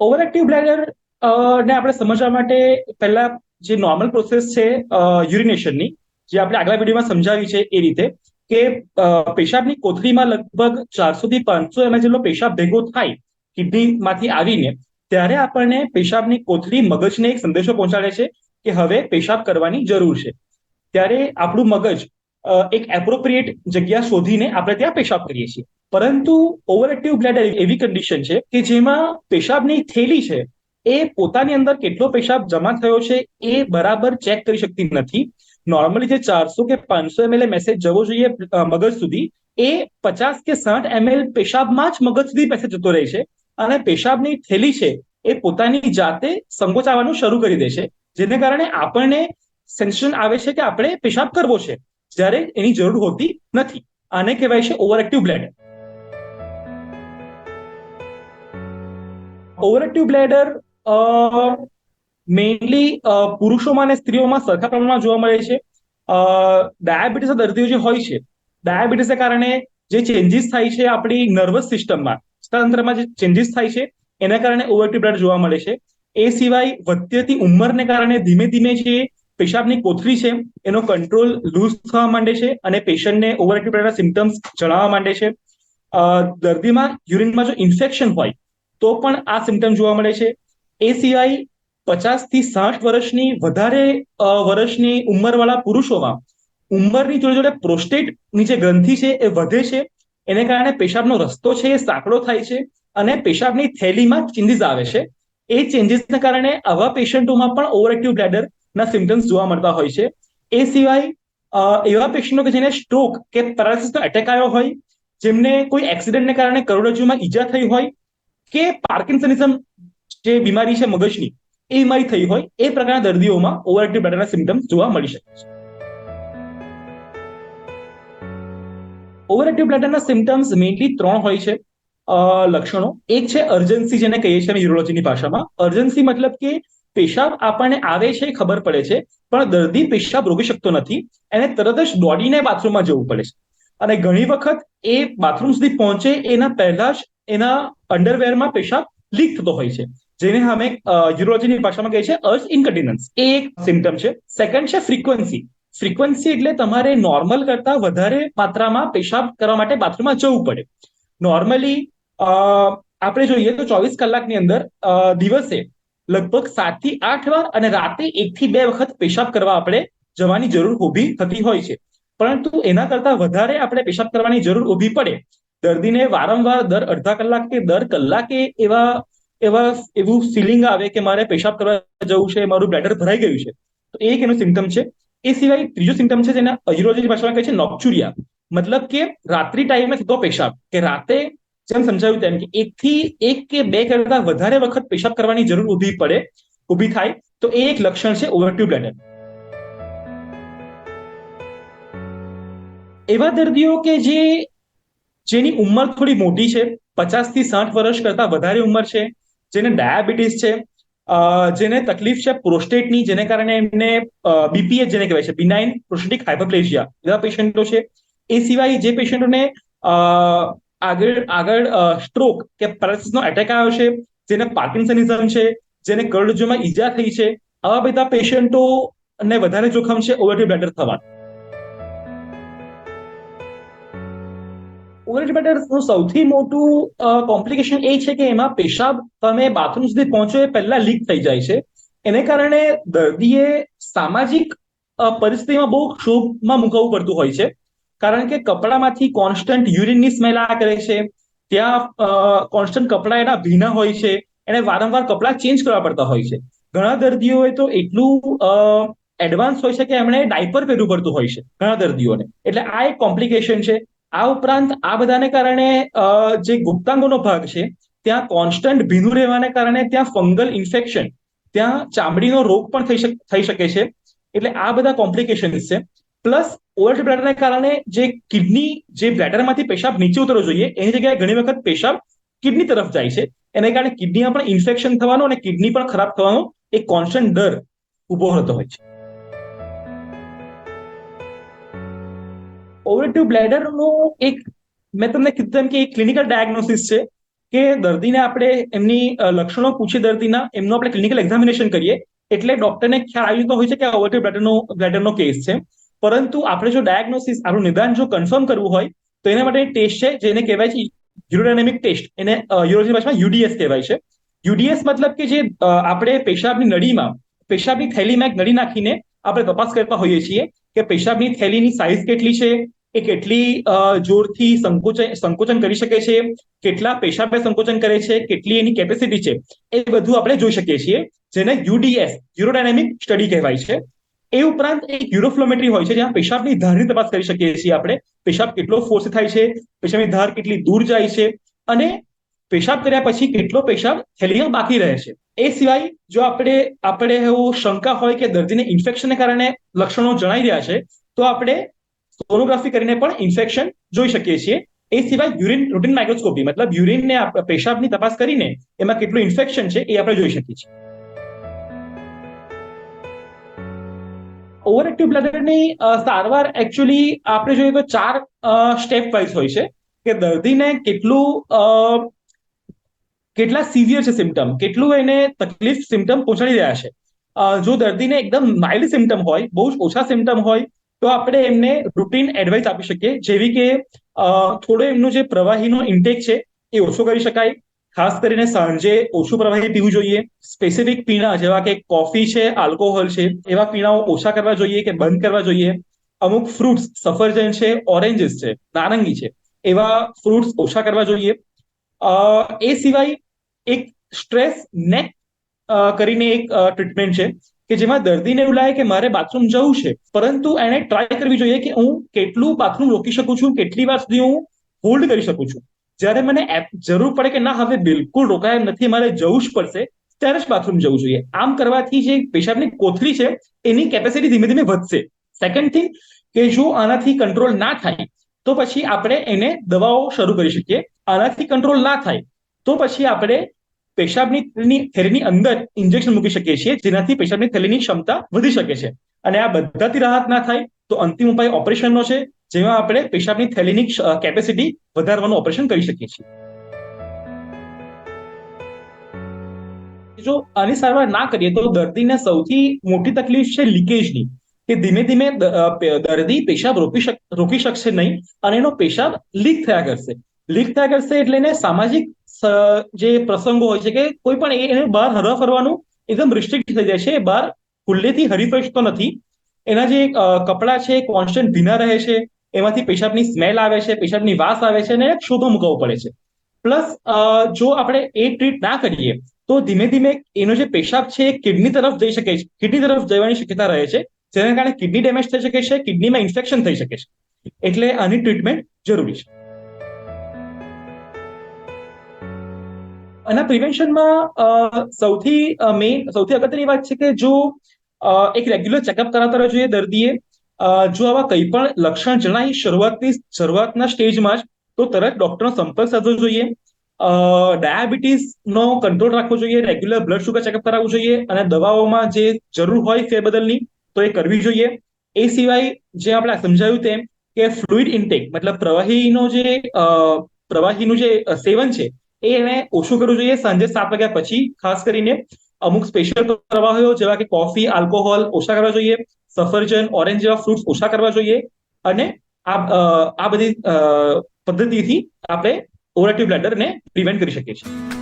Overactive bladder ને આપણે સમજવા માટે પહેલા જે નોર્મલ પ્રોસેસ છે યુરિનેશનની જે આપણે આગલા વિડીયોમાં સમજાવી છે એ રીતે કે પેશાબની કોથળીમાં લગભગ ચારસો થી પાંચસો એમએલ જેટલો પેશાબ ભેગો થાય કિડનીમાંથી આવીને, ત્યારે આપણને પેશાબની કોથળી મગજને એક સંદેશો પહોંચાડે છે કે હવે પેશાબ કરવાની જરૂર છે. ત્યારે આપણું મગજ એક એપ્રોપ્રિએટ જગ્યા શોધીને આપણે ત્યાં પેશાબ કરીએ છીએ. પરંતુ ઓવરએક્ટિવ બ્લેડર એવી કન્ડિશન છે કે જેમાં પેશાબની થેલી છે, એ પોતાની અંદર કેટલો પેશાબ જમા થયો છે એ બરાબર ચેક કરી શકતી નથી. નોર્મલી જે ચારસો કે પાંચસો એમએલ મેસેજ જવો જોઈએ મગજ સુધી, એ પચાસ કે સાઠ એમએલ પેશાબમાં જ મગજ સુધી પેસે જતો રહે છે અને પેશાબની થેલી છે એ પોતાની જાતે સંકોચાવાનું શરૂ કરી દે છે. જેને કારણે આપણને સેન્સેશન આવે છે કે આપણે પેશાબ કરવો છે, જ્યારે એની જરૂર હોતી નથી. આને કહેવાય છે overactive bladder overactive bladder mainly પુરુષોમાં અને સ્ત્રીઓમાં સરખા પ્રમાણમાં જોવા મળે છે. ડાયાબિટીસ દર્દીઓ જે હોય છે ડાયાબિટીસને કારણે જે ચેન્જીસ થાય છે આપણી નર્વસ સિસ્ટમમાં સ્તંત્રમાં જે ચેન્જીસ થાય છે, એના કારણે ઓવરએક્ટિવ બ્લડ જોવા મળે છે. એ સિવાય વધતી ઉંમરને કારણે ધીમે ધીમે જે પેશાબની કોથળી છે, એનો કંટ્રોલ લૂઝ થવા માંડે છે અને પેશન્ટને ઓવરએક્ટિવ બ્લડના સિમ્ટમ્સ જણાવવા માંડે છે. દર્દીમાં યુરિનમાં જો ઇન્ફેક્શન હોય તો પણ આ સિમ્ટમ જોવા મળે છે. એ સિવાય પચાસથી સાઠ વર્ષની વધારે વર્ષની ઉંમરવાળા પુરુષોમાં ઉંમરની જોડે જોડે પ્રોસ્ટેટની જે ગ્રંથિ છે એ વધે છે. એને કારણે પેશાબનો રસ્તો છે એ સાંકડો થાય છે અને પેશાબની થેલીમાં ચેન્જીસ આવે છે. એ ચેન્જીસને કારણે આવા પેશન્ટોમાં પણ ઓવરએક્ટિવ બ્લેડરના સિમ્ટમ્સ જોવા મળતા હોય છે. એ સિવાય એવા પેશન્ટો કે જેને સ્ટ્રોક કે પેરાલિસિસનો એટેક આવ્યો હોય, જેમને કોઈ એક્સિડન્ટને કારણે કરોડરજ્જુમાં ઈજા થઈ હોય કે પાર્કિન્સનિઝમ જે બીમારી છે મગજની, એ બીમારી થઈ હોય, એ પ્રકારના દર્દીઓમાં ઓવરએક્ટિવ બ્લેડરના સિમ્ટમ્સ જોવા મળી શકે છે. ઓવરએક્ટિવ બ્લડરના સિમ્ટમ્સ મેઇનલી ત્રણ હોય છે લક્ષણો. એક છે અર્જન્સી જેને કહીએ છીએ યુરોલોજીની ભાષામાં. અર્જન્સી મતલબ કે પેશાબ આપણને આવે છે ખબર પડે છે, પણ દર્દી પેશાબ રોકી શકતો નથી. એને તરત જ દોડીને બાથરૂમમાં જવું પડે છે. અને ઘણી વખત એ બાથરૂમ સુધી પહોંચે એના પહેલા જ એના અંડરવેરમાં પેશાબ લીક થતો હોય છે. જેને અમે યુરોલોજીની ભાષામાં કહીએ છીએ અર્થ ઇન્કન્ટિનન્સ એ એક સિમ્ટમ છે. સેકન્ડ છે ફ્રીક્વન્સી ફ્રીક્વન્સી એટલે તમારે નોર્મલ કરતા વધારે માત્રામાં પેશાબ કરવા માટે બાથરૂમમાં જવું પડે. નોર્મલી આપણે જોઈએ તો ચોવીસ કલાકની અંદર દિવસે લગભગ સાતથી આઠ વાર અને રાતે એક થી બે વખત પેશાબ કરવા આપણે જવાની જરૂર ઊભી થતી હોય છે. પરંતુ એના કરતા વધારે આપણે પેશાબ કરવાની જરૂર ઊભી પડે દર્દીને વારંવાર દર અડધા કલાક કે દર કલાકે એવા એવા, એવું ફિલિંગ આવે કે મારે પેશાબ કરવા જવું છે, મારું બ્લેડર ભરાઈ ગયું છે. તો એક એનું સિમ્ટમ છે. એ સિવાય ત્રીજો સિમ્ટમ છે જેને અયુરોલોજી ભાષામાં કહે છે નોક્ચુરિયા મતલબ કે રાત્રિ ટાઈમે થતો પેશાબ. કે રાતે જેમ સમજાવ્યું તેમ કે એકથી એક કે બે કરતા વધારે વખત પેશાબ કરવાની જરૂર ઊભી પડે, ઊભી થાય, તો એ એક લક્ષણ છે ઓવરટ્યુબ બ્લેડર એવા દર્દીઓ કે જે જેની ઉંમર થોડી મોટી છે, પચાસથી સાઠ વર્ષ કરતા વધારે ઉંમર છે, જેને ડાયાબિટીસ છે જેને તકલીફ છે પ્રોસ્ટેટની, જેને કારણે એમને બીપીએચ જેને કહેવાય છે બિનાઇન પ્રોસ્ટેટિક હાઇપરપ્લેશિયા એવા પેશન્ટો છે. એ સિવાય જે પેશન્ટોને આગળ આગળ સ્ટ્રોક કે પેરાલિસિસનો એટેક આવ્યો છે, જેને પાર્કિન્સનિઝમ છે, જેને કરોડરજ્જુમાં ઈજા થઈ છે, આવા બધા પેશન્ટો ને વધારે જોખમ છે ઓવરટી બ્લેડર થવાનું ઓવરએજ મેટર્સનું સૌથી મોટું કોમ્પ્લિકેશન એ છે કે એમાં પેશાબ તમે બાથરૂમ સુધી પહોંચો એ પહેલા લીક થઈ જાય છે. એને કારણે દર્દીએ સામાજિક પરિસ્થિતિમાં બહુ ક્ષોભમાં મુકાવવું પડતું હોય છે. કારણ કે કપડામાંથી કોન્સ્ટન્ટ યુરિનની સ્મેલ આ કરે છે. ત્યાં કોન્સ્ટન્ટ કપડા એના ભીના હોય છે. એને વારંવાર કપડા ચેન્જ કરવા પડતા હોય છે. ઘણા દર્દીઓએ તો એટલું એડવાન્સ હોય છે કે એમણે ડાયપર પહેરવું પડતું હોય છે. ઘણા દર્દીઓને. એટલે આ એક કોમ્પ્લિકેશન છે. આ ઉપરાંત આ બધાને કારણે જે ગુપ્તાંગોનો ભાગ છે, ત્યાં કોન્સ્ટન્ટ ભીનું રહેવાને કારણે ત્યાં ફંગલ ઇન્ફેક્શન ત્યાં ચામડીનો રોગ પણ થઈ થઈ શકે છે. એટલે આ બધા કોમ્પ્લિકેશન્સ છે. પ્લસ ઓવર બ્લેડરને કારણે જે કિડની જે બ્લેડરમાંથી પેશાબ નીચે ઉતરવો જોઈએ, એની જગ્યાએ ઘણી વખત પેશાબ કિડની તરફ જાય છે. એને કારણે કિડનીમાં પણ ઇન્ફેક્શન થવાનું અને કિડની પણ ખરાબ થવાનો એક કોન્સ્ટન્ટ ડર ઊભો રહેતો હોય છે. ઓવરએક્ટિવ બ્લેડરનું એક, મેં તમને કીધું કે એક ક્લિનિકલ ડાયગ્નોસિસ છે કે દર્દીને આપણે એમની લક્ષણો પૂછીએ દર્દીના, એમનું આપણે ક્લિનિકલ એક્ઝામિનેશન કરીએ, એટલે ડોક્ટરને ખ્યાલ આવી જતો હોય છે કે આ ઓવરટેડ બ્લેડરનો બ્લેડરનો કેસ છે. પરંતુ આપણે જો ડાયગ્નોસિસ આપણું નિદાન જો કન્ફર્મ કરવું હોય, તો એના માટે ટેસ્ટ છે, જેને કહેવાય છે યુરોડાયનેમિક ટેસ્ટ એને યુરોલોજી ભાષામાં યુડીએસ કહેવાય છે. યુડીએસ મતલબ કે જે આપણે પેશાબની નળીમાં, પેશાબની થેલીમાં એક નળી નાખીને આપણે તપાસ કરતા હોઈએ છીએ કે પેશાબની થેલીની સાઇઝ કેટલી છે એ કેટલી જોરથી સંકોચન સંકોચન કરી શકે છે, કેટલા પેશાબે સંકોચન કરે છે, કેટલી એની કેપેસિટી છે, એ બધું આપણે જોઈ શકીએ છીએ, જેને યુડીએસ યુરોડાયનેમિક સ્ટડી કહેવાય છે. એ ઉપરાંત એક યુરોફ્લોમેટ્રી હોય છે, જ્યાં પેશાબની ધારની તપાસ કરી શકીએ છીએ આપણે, પેશાબ કેટલો ફોર્સ થાય છે, પેશાબની ધાર કેટલી દૂર જાય છે, અને પેશાબ કર્યા પછી કેટલો પેશાબ થેલીમાં બાકી રહે છે. એ સિવાય જો આપણે આપણે એવું શંકા હોય કે દર્દીને ઇન્ફેક્શનને કારણે લક્ષણો જણાઈ રહ્યા છે, તો આપણે સોનોગ્રાફી કરીને પણ ઇન્ફેક્શન જોઈ શકીએ છીએ. એ સિવાય યુરિન, રૂટીન માઇક્રોસ્કોપી, મતલબ યુરિનને પેશાબની તપાસ કરીને એમાં કેટલું ઇન્ફેક્શન છે એ આપણે જોઈ શકીએ છીએ. ઓવર એક્ટિવ બ્લડરની સારવાર એકચ્યુઅલી આપણે જોઈએ તો ચાર સ્ટેપ વાઇઝ હોય છે કે દર્દીને કેટલું કેટલા સિવિયર છે સિમ્ટમ કેટલું એને તકલીફ સિમ્ટમ પહોંચાડી રહ્યા છે. જો દર્દીને એકદમ માઇલ્ડ સિમ્ટમ હોય, બહુ જ ઓછા સિમ્ટમ હોય તો આપણે એમને રૂટીન એડવાઇસ આપી શકીએ, જેવી કે થોડો એમનું જે પ્રવાહીનો ઇન્ટેક છે, એ ઓછો કરી શકાય. ખાસ કરીને સાંજે ઓછું પ્રવાહી પીવું જોઈએ. સ્પેસિફિક પીણા જેવા કે કોફી છે આલ્કોહોલ છે, એવા પીણાઓ ઓછા કરવા જોઈએ કે બંધ કરવા જોઈએ. અમુક ફ્રૂટ્સ સફરજન છે ઓરેન્જીસ છે, નારંગી છે, એવા ફ્રૂટ્સ ઓછા કરવા જોઈએ. એ સિવાય એક સ્ટ્રેસ નેક કરીને એક ટ્રીટમેન્ટ છે. કે જેમાં દર્દીને એવું લાગે કે મારે બાથરૂમ જવું છે. પરંતુ એને ટ્રાય કરવી જોઈએ કે હું કેટલું બાથરૂમ રોકી શકું છું, કેટલી વાર સુધી હું હોલ્ડ કરી શકું છું. જ્યારે મને જરૂર પડે કે ના, હવે બિલકુલ રોકાય નથી, મારે જવું જ પડશે, ત્યારે જ બાથરૂમ જવું જોઈએ. આમ કરવાથી જે પેશાબની કોથળી છે, એની કેપેસિટી ધીમે ધીમે વધશે. સેકન્ડ થિંગ કે જો આનાથી કંટ્રોલ ના થાય, તો પછી આપણે એને દવાઓ શરૂ કરી શકીએ. આનાથી કંટ્રોલ ના થાય, તો પછી આપણે પેશાબની થેલીની અંદર ઇન્જેક્શન મૂકી શકીએ છીએ, જેનાથી પેશાબની થેલીની ક્ષમતા વધી શકે છે. અને આ બધાથી રાહત ના થાય તો અંતિમ ઉપાય ઓપરેશનનો છે, જેમાં આપણે પેશાબની થેલીની કેપેસિટી વધારવાનું ઓપરેશન કરી શકીએ છીએ. જો આની સારવાર ના કરીએ તો દર્દીને સૌથી મોટી તકલીફ છે લીકેજની, કે ધીમે ધીમે દર્દી પેશાબ રોકી રોકી શકશે નહીં અને એનો પેશાબ લીક થયા કરશે. લીક થયા કરશે એટલે એને સામાજિક જે પ્રસંગો હોય છે કે કોઈ પણ એને બહાર હરવા ફરવાનું એકદમ રિસ્ટ્રિક્ટ થઈ જાય છે. બહાર ખુલ્લેથી હરી તો નથી. એના જે કપડાં છે, એ કોન્સ્ટન્ટ ભીના રહે છે. એમાંથી પેશાબની સ્મેલ આવે છે, પેશાબની વાસ આવે છે અને શોધો મૂકવો પડે છે. પ્લસ જો આપણે એ ટ્રીટ ના કરીએ, તો ધીમે ધીમે એનો જે પેશાબ છે, એ કિડની તરફ જઈ શકે છે. કિડની તરફ જવાની શક્યતા રહે છે. જેના કારણે કિડની ડેમેજ થઈ શકે છે કિડનીમાં ઇન્ફેક્શન થઈ શકે છે. એટલે આની ટ્રીટમેન્ટ જરૂરી છે. આના પ્રિવેન્શનમાં સૌથી મેઇન સૌથી અગત્યની વાત છે કે જો એક રેગ્યુલર ચેકઅપ કરાવતા રહેવું જોઈએ દર્દીએ જો આવા કંઈ પણ લક્ષણ જણાય શરૂઆતની, શરૂઆતના સ્ટેજમાં જ, તો તરત ડોક્ટરનો સંપર્ક સાધવો જોઈએ. ડાયાબિટીસનો કંટ્રોલ રાખવો જોઈએ રેગ્યુલર બ્લડ શુગર ચેકઅપ કરાવવું જોઈએ, અને દવાઓમાં જે જરૂર હોય ફેરબદલની, તો એ કરવી જોઈએ. એ સિવાય જે આપણે સમજાયું તેમ કે ફ્લુઇડ ઇન્ટેક મતલબ પ્રવાહીનો જે પ્રવાહીનું જે સેવન છે એ એને ઓછું કરવું જોઈએ. સાંજે સાત વાગ્યા પછી ખાસ કરીને અમુક સ્પેશિયલ પ્રવાહીઓ જેવા કે કોફી આલ્કોહોલ ઓછા કરવા જોઈએ. સફરજન ઓરેન્જ જેવા ફ્રૂટ્સ ઓછા કરવા જોઈએ. અને આ બધી પદ્ધતિથી આપણે ઓવરએક્ટિવ બ્લેડરને પ્રિવેન્ટ કરી શકીએ છીએ.